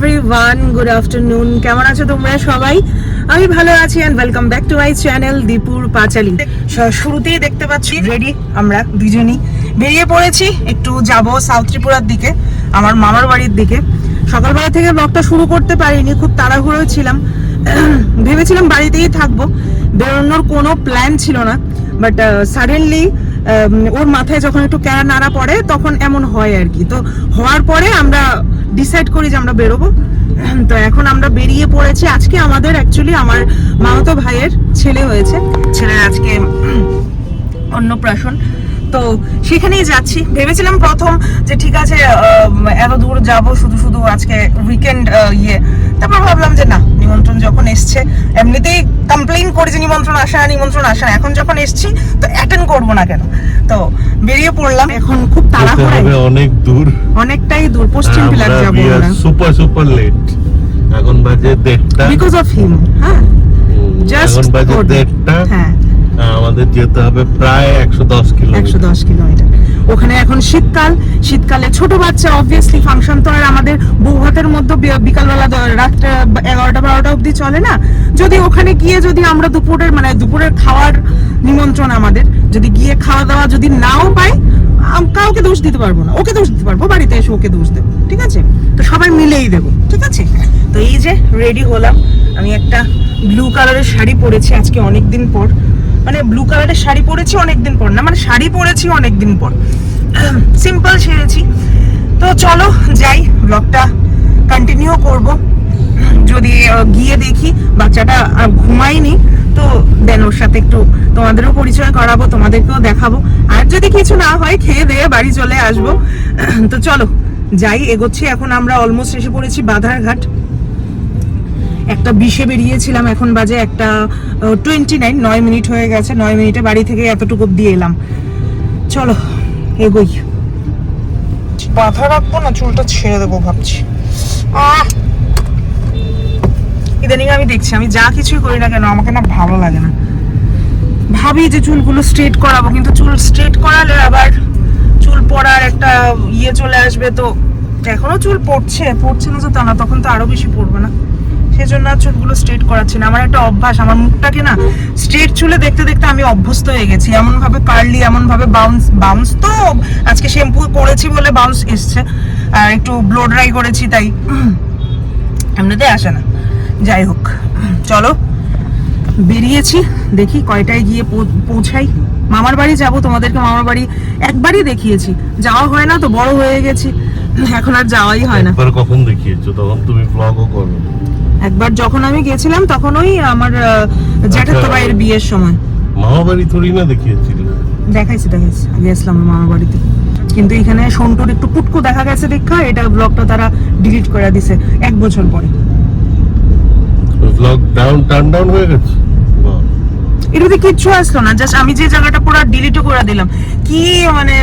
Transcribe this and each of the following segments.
Everyone good afternoon কেমন আছো তোমরা সবাই? আমি ভালো আছি and welcome back to my channel দীপুর পাঁচালি শুরুতেই দেখতে পাচ্ছি রেডি আমরা দুজনই। বেরিয়ে পড়েছি, একটু যাব সাউথ ত্রিপুরার দিকে, আমার মামার বাড়ির দিকে। সকালবেলা থেকে ব্লগটা শুরু করতে পারিনি, খুব তাড়াহুড়ো ছিলাম। ভেবেছিলাম বাড়িতেই থাকব, বেরোনোর কোনো প্ল্যান ছিল না। বাট সাডেনলি ওর মাথায় যখন একটু ক্যারা নাড়া পড়ে, তখন এমন হয় আর কি। তো হওয়ার পরে আমরা ডিসাইড করি যে আমরা বেরোবো। তো এখন আমরা বেরিয়ে পড়েছি। আজকে আমাদের অ্যাকচুয়ালি আমার মামাতো ভাইয়ের ছেলে হয়েছে। ছেলের আজকে অন্নপ্রাশন। তো সেখানেই যাচ্ছি। ভেবেছিলাম প্রথম যে ঠিক আছে এত দূর যাব শুধু শুধু আজকে উইকেন্ড ইয়ে। তারপর ভাবলাম যে না নিমন্ত্রণ যখন এসছে এমনিতেই কমপ্লেইন করি যে নিমন্ত্রণ আসে না নিমন্ত্রণ আসে না। এখন যখন এসছি তো অ্যাটেন্ড করব না কেন? তো বেরিয়ে পড়লাম। এখন খুব হবে অনেক দূর। অনেকটাই দূর পশ্চিম বিলাত যাব সুপার সুপার লেট এখন বাজে দেড়টা। বিকজ অফ হিম হ্যাঁ। জাস্ট এখন বাজে দেড়টা। হ্যাঁ। আমাদের যেতে হবে প্রায় একশো দশ একশো দশ কিলোমিটার। ওখানে এখন শীতকাল, শীতকালে ছোট বাচ্চা অবভিয়াসলি ফাংশন তো আর আমাদের মধ্যে বিকালবেলা রাত এগারোটা, বারোটা অবধি চলে না? যদি ওখানে গিয়ে যদি আমরা দুপুরের মানে দুপুরের খাওয়ার নিমন্ত্রণ আমাদের, যদি গিয়ে খাওয়া দাওয়া যদি নাও পাই কাউকে দোষ দিতে পারব না। ওকে দোষ দিতে পারব, বাড়িতে এসে ওকে দোষ দেবো, ঠিক আছে? তো সবাই মিলেই দেবো, ঠিক আছে? তো এই যে রেডি হলাম। আমি একটা ব্লু কালারের শাড়ি পরেছি আজকে অনেক দিন পর। মানে ব্লু কালারের শাড়ি পরেছি অনেকদিন পর না মানে শাড়ি পরেছি অনেকদিন পর। সিম্পল সেরেছি। তো চলো, যাই ব্লগটা কন্টিনিউ করব। যদি গিয়ে দেখি বাচ্চাটা ঘুমায়নি, তো দেন ওর সাথে একটু তোমাদেরও পরিচয় করাবো, তোমাদেরকেও দেখাবো। আর যদি কিছু না হয়, খেয়ে দিয়ে বাড়ি চলে আসব। তো চলো, যাই, এগোচ্ছি। এখন আমরা অলমোস্ট এসে পড়েছি বাধারঘাট। একটা বিশে বেরিয়েছিলাম, এখন বাজে একটা টোয়েন্টি নাইন নয় মিনিট হয়ে গেছে, নয় মিনিটে বাড়ি থেকে এতটুকু দিয়ে এলাম। চলো, এগোই। বাধা রাখব না, চুলটা ছেড়ে দেবো ভাবছি। আহ! ইদানিং আমি দেখছি, আমি যা কিছুই করি না কেন, আমাকে না ভালো লাগে না। ভাবি যে চুলগুলো স্ট্রেট করাবো, কিন্তু চুল স্ট্রেট করালে আবার চুল পড়ার একটা ইয়ে চলে আসবে, তো এখনও চুল পড়ছে পড়ছে না যে তা না, তখন তো আরও বেশি পড়বে না। সেজন্য আর চুলগুলো স্ট্রেট করাচ্ছি না। আমার একটা অভ্যাস, আমার মুখটাকে না স্ট্রেট চুলে দেখতে দেখতে আমি অভ্যস্ত হয়ে গেছি। এমন ভাবে কার্লি এমন ভাবে বাউন্স বাউন্স তো আজকে শ্যাম্পু করেছি বলে বাউন্স এসছে। আর একটু ব্লো ড্রাই করেছি তাই এমনিতে আসে না। যাই হোক, চলো বেরিয়েছি। দেখি কয়টায় গিয়ে পৌঁছাই। মামার বাড়ি যাব, তোমাদেরকে মামার বাড়ি একবারই দেখিয়েছি। যাওয়া হয় না তো বড় হয়ে গেছি। এখন আর যাওয়াই হয় না। একবার কখন দেখিয়েছো? তখন তুমি ব্লগও করো। একবার যখন আমি গেছিলাম তখন ওই আমার জ্যাঠাতো আচ্ছা। ভাইয়ের বিয়ের সময়। মামা বাড়ি থরি না দেখিয়েছিলে? দেখাইছি দেখাইছি। গেছিলাম মামার বাড়িতে কিন্তু এখানে সন্টুর একটু পুটকু দেখা গেছে দেখা এটা ব্লগটা তারা ডিলিট করে দিছে এক বছর পরে। ব্লগ ডাউন টার্ন ডাউন হয়ে গেছে। এটাতে কিচ্ছু আসলো না জাস্ট আমি যে জায়গাটা পুরো ডিলিটও করে দিলাম। কি মানে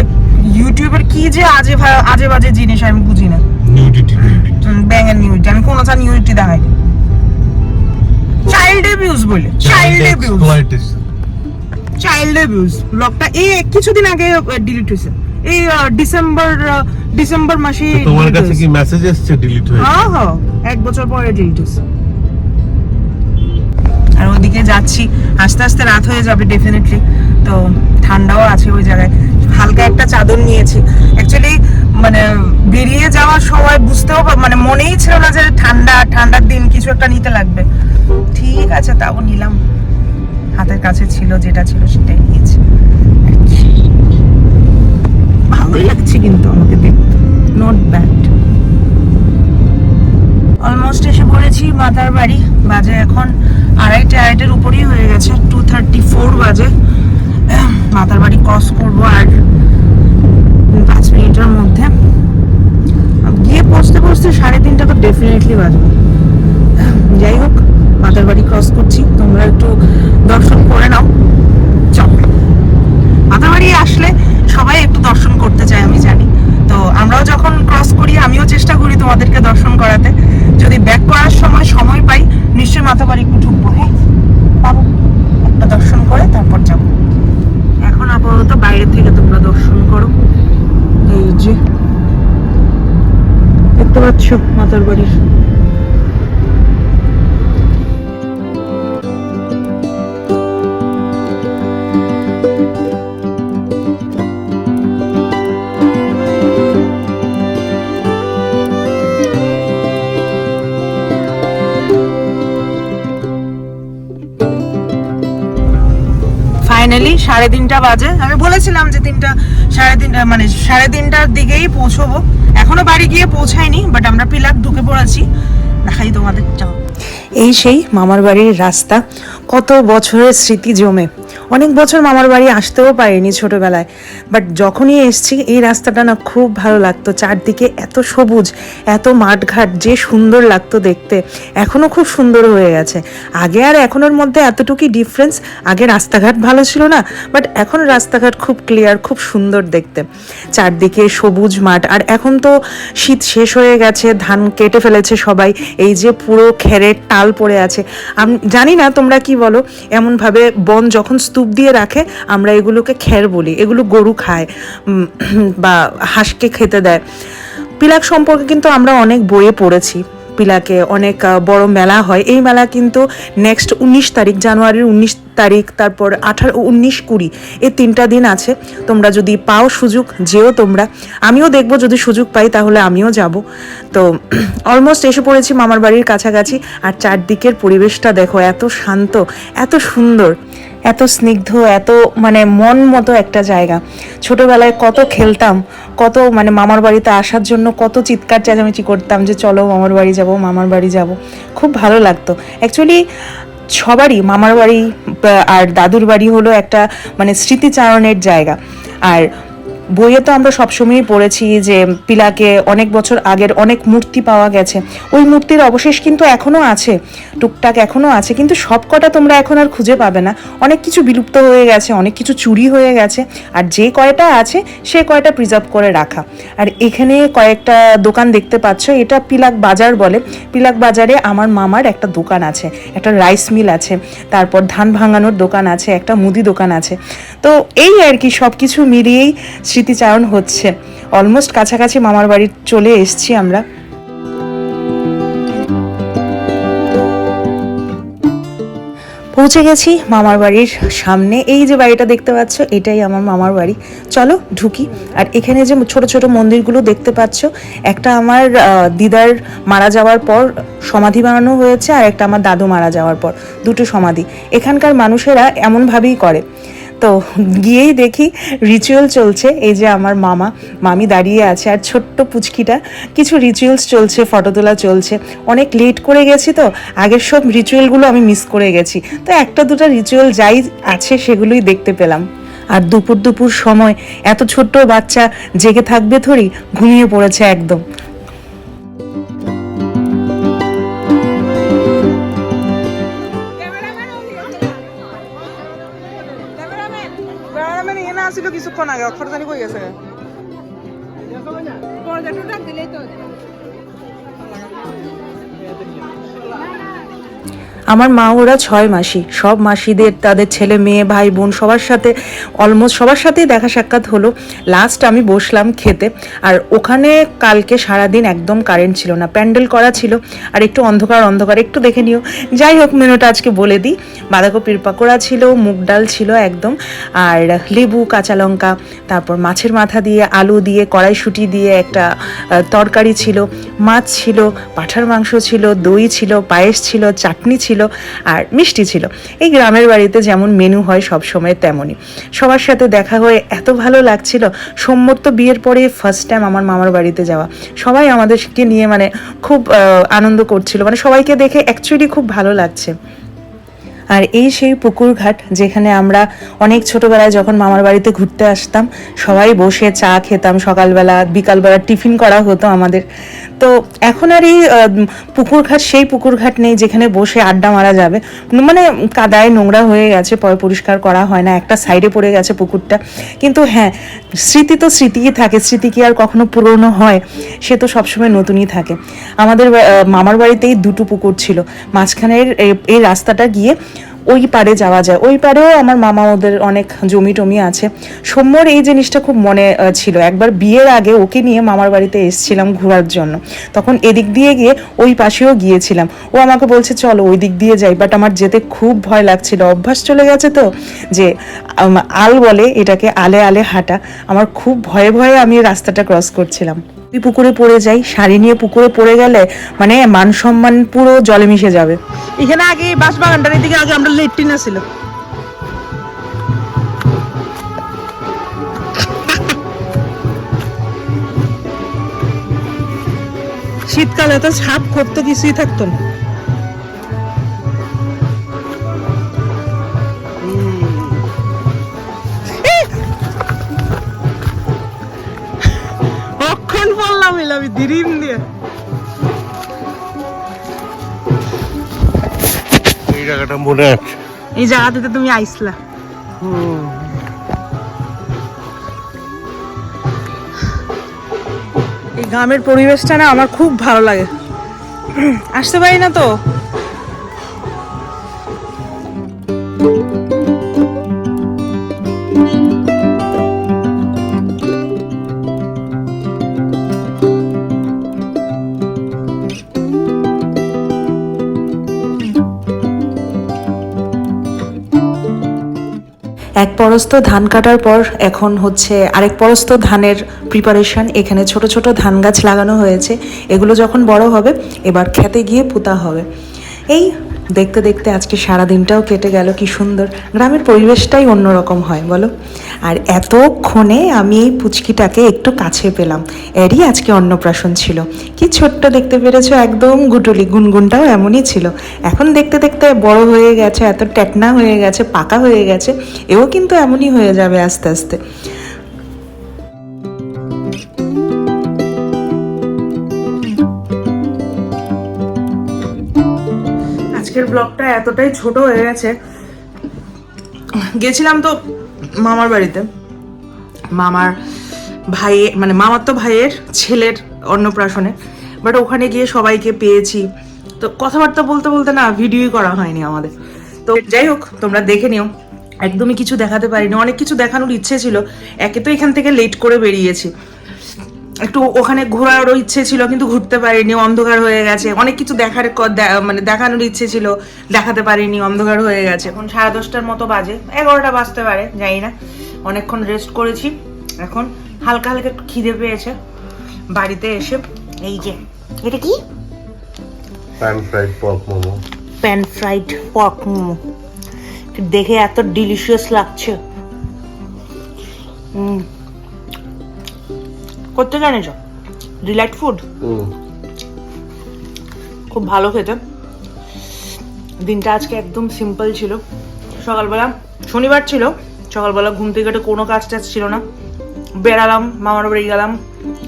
ইউটিউবের কি যে আজে আজে বাজে জিনিস আমি বুঝি না। নিউডিটি নিউডিটি ব্যাঙের নিউটি আমি কোনো কোনোটা নিউটি দেখাই চাইল্ড অ্যাবিউজ বলে। Child abuse. চাইল্ড অ্যাবিউজ ব্লগটা এই কিছুদিন আগে ডিলিট হয়েছে। এই ডিসেম্বর ডিসেম্বর মাসে তোমার কাছে কি মেসেজ এসছে ডিলিট হয়ে হ্যাঁ হ্যাঁ। এক বছর পরে ডিলিট হয়েছে। আর ওদিকে যাচ্ছি। আস্তে আস্তে রাত হয়ে যাবে ডেফিনেটলি তো ঠান্ডাও আছে ওই জায়গায়। হালকা একটা চাদর নিয়েছি। অ্যাকচুয়ালি মানে বেরিয়ে যাওয়ার সময় বুঝতেও মানে মনেই ছিল না যে ঠান্ডা ঠান্ডার দিন কিছু একটা নিতে লাগবে। ঠিক আছে তাও নিলাম। হাতের কাছে ছিল যেটা ছিল সেটাই নিয়েছি। ভালোই লাগছে কিন্তু আমাকে দেখতে। নট ব্যাড অলমোস্ট এসে পড়েছি মাতার বাড়ি। বাজে এখন আড়াইটে আড়াইটের উপরেই হয়ে গেছে। টু থার্টি ফোর বাজে। মাতার বাড়ি ক্রস করব আর পাঁচ মিনিটের মধ্যে। গিয়ে পৌঁছতে পৌঁছতে সাড়ে তিনটা তো ডেফিনেটলি বাজবে। যাই হোক, মাতার বাড়ি ক্রস করছি। তোমরা একটু দর্শন করে নাও। চল। মাতার বাড়ি আসলে সবাই একটু দর্শন করতে চায়, আমি জানি। তো আমরাও যখন ক্রস করি, আমিও চেষ্টা করি তোমাদেরকে দর্শন করাতে। যদি ব্যাক করার সময় সময় পাই, নিশ্চয়ই মাথা বাড়ি একটু ঢুকবো হ্যাঁ? একটা দর্শন করে। যাচ্ছ মাতার বাড়ির? ফাইনালি সাড়ে তিনটা বাজে। আমি বলেছিলাম যে তিনটা, সাড়ে তিনটা মানে সাড়ে তিনটার দিকেই পৌঁছবো। এখনও বাড়ি গিয়ে পৌঁছায়নি বাট আমরা পিলার ঢুকে পড়াছি। দেখাই তোমাদের, যাও। এই সেই মামার বাড়ির রাস্তা, কত বছরের স্মৃতি জমে। অনেক বছর মামার বাড়ি আসতেও পারিনি ছোটবেলায় বাট যখনই এসছি, এই রাস্তাটা না খুব ভালো লাগতো। চারদিকে এত সবুজ, এত মাঠঘাট, যে সুন্দর লাগতো দেখতে। এখনও খুব সুন্দর হয়ে গেছে। আগে আর এখনের মধ্যে এতটুকুই ডিফারেন্স আগে রাস্তাঘাট ভালো ছিল না বাট এখন রাস্তাঘাট খুব ক্লিয়ার খুব সুন্দর দেখতে। চারদিকে সবুজ মাঠ, আর এখন তো শীত শেষ হয়ে গেছে, ধান কেটে ফেলেছে সবাই, এই যে পুরো খেরের টাল পড়ে আছে। আমি, জানি না তোমরা কি বলো, এমনভাবে বন যখন স্তূপ দিয়ে রাখে, আমরা এগুলোকে খের বলি। এগুলো গরু খায় বা হাঁসকে খেতে দেয়। পিলাক সম্পর্কে কিন্তু আমরা অনেক বইয়ে পড়েছি। পিলাকে অনেক বড় মেলা হয়। এই মেলা কিন্তু নেক্সট উনিশ তারিখ, জানুয়ারির উনিশ তারিখ, তারপর আঠারো, উনিশ কুড়ি, এই তিনটা দিন আছে। তোমরা যদি পাও সুযোগ, যেও তোমরা। আমিও দেখব, যদি সুযোগ পাই, তাহলে আমিও যাব। তো অলমোস্ট এসে পড়েছি মামার বাড়ির কাছাকাছি। আর চারদিকের পরিবেশটা দেখো, এত শান্ত, এত সুন্দর। এত স্নিগ্ধ, এত মানে মন মতো একটা জায়গা। ছোটবেলায় কত খেলতাম, কত মানে মামার বাড়িতে আসার জন্য কত চিৎকার চেঁচামেচি করতাম যে, চলো মামার বাড়ি যাব, মামার বাড়ি যাব। খুব ভালো লাগতো। অ্যাকচুয়ালি সবারই, মামার বাড়ি আর দাদুর বাড়ি হলো একটা মানে স্মৃতিচারণের জায়গা। আর বইয়ে তো আমরা সবসময়ই পড়েছি যে পিলাকে অনেক বছর আগের অনেক মূর্তি পাওয়া গেছে। ওই মূর্তির অবশেষ কিন্তু এখনও আছে, টুকটাক এখনও আছে, কিন্তু সব কটা তোমরা এখন আর খুঁজে পাবে না। অনেক কিছু বিলুপ্ত হয়ে গেছে, অনেক কিছু চুরি হয়ে গেছে, আর যে কয়টা আছে সে কয়টা প্রিজার্ভ করে রাখা। আর এখানে কয়েকটা দোকান দেখতে পাচ্ছ, এটা পিলাক বাজার বলে। পিলাক বাজারে আমার মামার একটা দোকান আছে, একটা রাইস মিল আছে, তারপর ধান ভাঙানোর দোকান আছে, একটা মুদি দোকান আছে। তো এই আর কি সব কিছু মিলিয়েই স্মৃতিচারণ হচ্ছে। অলমোস্ট কাছাকাছি মামার বাড়ি চলে এসছি আমরা। পৌঁছে গেছি মামার বাড়ির সামনে। এই যে বাড়িটা দেখতে পাচ্ছ, এটাই আমার মামার বাড়ি। চলো ঢুকি। আর এখানে যে ছোট ছোট মন্দিরগুলো দেখতে পাচ্ছ, একটা আমার দিদার মারা যাওয়ার পর সমাধি বানানো হয়েছে, আর একটা আমার দাদু মারা যাওয়ার পর। দুটো সমাধি। এখানকার মানুষেরা এমনভাবেই করে। তো গিয়েই দেখি রিচুয়াল চলছে, এই যে আমার মামা, মামি দাঁড়িয়ে আছে আর ছোট্ট পুচকিটা, কিছু রিচুয়ালস চলছে ফটো তোলা চলছে। অনেক লেট করে গেছি তো, আগের সব রিচুয়ালগুলো আমি মিস করে গেছি। তো একটা দুটো রিচুয়াল যাই আছে সেগুলোই দেখতে পেলাম। আর দুপুর দুপুর সময়, এত ছোট্ট বাচ্চা জেগে থাকবে থরি ঘুমিয়ে পড়েছে একদম। আসিল কিছুক্ষণ আগে অক্ষর জানি কই গেছে? আমার মা ওরা ছয় মাসি। সব মাসিদের, তাদের ছেলে, মেয়ে, ভাই, বোন সবার সাথে অলমোস্ট সবার সাথেই দেখা সাক্ষাৎ হলো। লাস্ট আমি বসলাম খেতে। আর ওখানে কালকে সারাদিন একদম কারেন্ট ছিল না। প্যান্ডেল করা ছিল। আর একটু অন্ধকার অন্ধকার, একটু দেখে নিও। যাই হোক, মেনুটা আজকে বলে দিই। বাঁধাকপির পাকোড়া ছিল, মুগ ডাল ছিল একদম। আর লেবু, কাঁচা লঙ্কা, তারপর মাছের মাথা দিয়ে, আলু দিয়ে, কড়াইশুঁটি দিয়ে একটা তরকারি ছিল। মাছ ছিল, পাঠার মাংস ছিল, দই ছিল, পায়েস ছিল, চাটনি ছিল। আর মিষ্টি ছিল। এই গ্রামের বাড়িতে যেমন মেনু হয় সব সময় তেমনই। সবার সাথে দেখা হয়ে এত ভালো লাগছিল সোম্যর তো বিয়ের পরে ফার্স্ট টাইম আমার মামার বাড়িতে যাওয়া। সবাই আমাদেরকে নিয়ে মানে খুব আনন্দ করছিল। মানে সবাইকে দেখে অ্যাকচুয়ালি খুব ভালো লাগছে। আর এই সেই পুকুর ঘাট যেখানে আমরা অনেক ছোটবেলায় যখন মামার বাড়িতে ঘুরতে আসতাম, সবাই বসে চা খেতাম সকালবেলা, বিকালবেলা টিফিন করা হতো আমাদের। তো এখন আর এই পুকুর ঘাট সেই পুকুর ঘাট নেই যেখানে বসে আড্ডা মারা যাবে। মানে কাদায় নোংরা হয়ে গেছে, পরে পরিষ্কার করা হয় না, একটা সাইডে পড়ে গেছে পুকুরটা। কিন্তু হ্যাঁ স্মৃতি তো স্মৃতিই থাকে, স্মৃতি কি আর কখনো পুরনো হয়, সে তো সবসময় নতুনই থাকে। আমাদের মামার বাড়িতেই দুটো পুকুর ছিল। মাঝখানের এই রাস্তাটা গিয়ে ওই পারে যাওয়া যায়। ওই পারেও আমার মামা ওদের অনেক জমি টমি আছে। সৌম্যর এই জিনিসটা খুব মনে ছিল। একবার বিয়ের আগে ওকে নিয়ে মামার বাড়িতে এসেছিলাম ঘোরার জন্য। তখন এদিক দিয়ে গিয়ে ওই পাশেও গিয়েছিলাম। ও আমাকে বলছে, চলো ওই দিক দিয়ে যাই। বাট আমার যেতে খুব ভয় লাগছিল। অভ্যাস চলে গেছে তো, যে আল বলে এটাকে আলে আলে হাঁটা। আমার খুব ভয়ে ভয়ে আমি রাস্তাটা ক্রস করছিলাম। তুই পুকুরে পড়ে যাই, শাড়ি নিয়ে পুকুরে পড়ে গেলে মানে মান সম্মান পুরো জলে মিশে যাবে। এখানে আগে বাস বাগানটার দিকে আগে আমরা লেট্রিনা ছিল শীতকালে তো সাপ করতে কিছুই থাকতো না। আমি দিরিম দিয়ে। এই জায়গাটা মনে আছে। এই জায়গাটাতে তুমি আইসলা। এই গ্রামের পরিবেশটা না আমার খুব ভালো লাগে। আসতে পারি না তো? পরস্ত ধান কাটার পর এখন হচ্ছে আরেক পরস্ত ধানের প্রিপারেশন এখানে ছোট ছোট ধান গাছ লাগানো হয়েছে। এগুলো যখন বড় হবে, এবার খেতে গিয়ে পুঁতা হবে। এই দেখতে দেখতে আজকে সারা দিনটাও কেটে গেল, কি সুন্দর। গ্রামের পরিবেশটাই অন্যরকম হয়, বলো। আর এতক্ষণে আমি এই পুচকিটাকে একটু কাছে পেলাম। এরই আজকে অন্নপ্রাশন ছিল। কি ছোট্ট দেখতে পেরেছ, একদম গুটুলি, গুনগুনটাও এমনই ছিল। এখন দেখতে দেখতে বড় হয়ে গেছে, এত টেকনা হয়ে গেছে, পাকা হয়ে গেছে, এও কিন্তু এমনই হয়ে যাবে আস্তে আস্তে। ব্লগটা এতটাই ছোট হয়ে গেছে। গেছিলাম তো মামার বাড়িতে। মামার ভাইয়ে মানে মামার তো ভাইয়ের ছেলের অন্নপ্রাশনে। বাট ওখানে গিয়ে সবাইকে পেয়েছি। তো কথাবার্তা বলতে বলতে না ভিডিওই করা হয়নি আমাদের। তো যাই হোক, তোমরা দেখে নিও। একদমই কিছু দেখাতে পারিনি। অনেক কিছু দেখানোর ইচ্ছে ছিল। একে তো এখান থেকে লেট করে বেরিয়েছি। একটু ওখানে ঘোরারও ইচ্ছে ছিল কিন্তু ঘুরতে পারিনি অন্ধকার হয়ে গেছে। অনেক কিছু দেখার মানে দেখানোর ইচ্ছে ছিল দেখাতে পারিনি অন্ধকার হয়ে গেছে। এখন সাড়ে দশটার মতো বাজে এগারোটা বাজতে পারে জানি না। অনেকক্ষণ রেস্ট করেছি এখন হালকা হালকা একটু খিদে পেয়েছে বাড়িতে এসে এই যে এটা কি? Pan fried pop momo. Pan fried pork momo. দেখে এত ডিলিশিয়াস লাগছে। হুম করতে জানিস ডিলাইট ফুড খুব ভালো খেতে। দিনটা আজকে একদম সিম্পল ছিল। সকালবেলা শনিবার ছিল। সকালবেলা ঘুম থেকে উঠে কোনো কাজ টাজ ছিল না। বেড়ালাম মামার বাড়ি গেলাম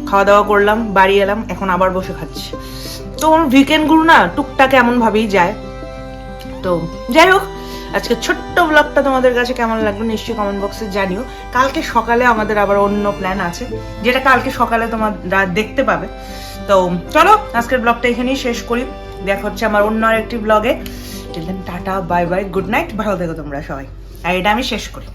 খাওয়া দাওয়া করলাম বাড়ি এলাম এখন আবার বসে খাচ্ছি। তো আমার উইকেন্ডগুলো না টুকটাক এমনভাবেই যায়। তো যাই হোক আজকে ছোট্ট ব্লগটা তোমাদের কাছে কেমন লাগল নিশ্চয়ই কমেন্ট বক্সে জানিও। কালকে সকালে আমাদের আবার অন্য প্ল্যান আছে, যেটা কালকে সকালে তোমার দেখতে পাবে। তো চলো, আজকের ব্লগটা এখানেই শেষ করি। দেখা হচ্ছে আমার অন্য আরেকটি ব্লগে tata bye bye good night ভালো থেকো তোমরা সবাই। আর এটা আমি শেষ করি।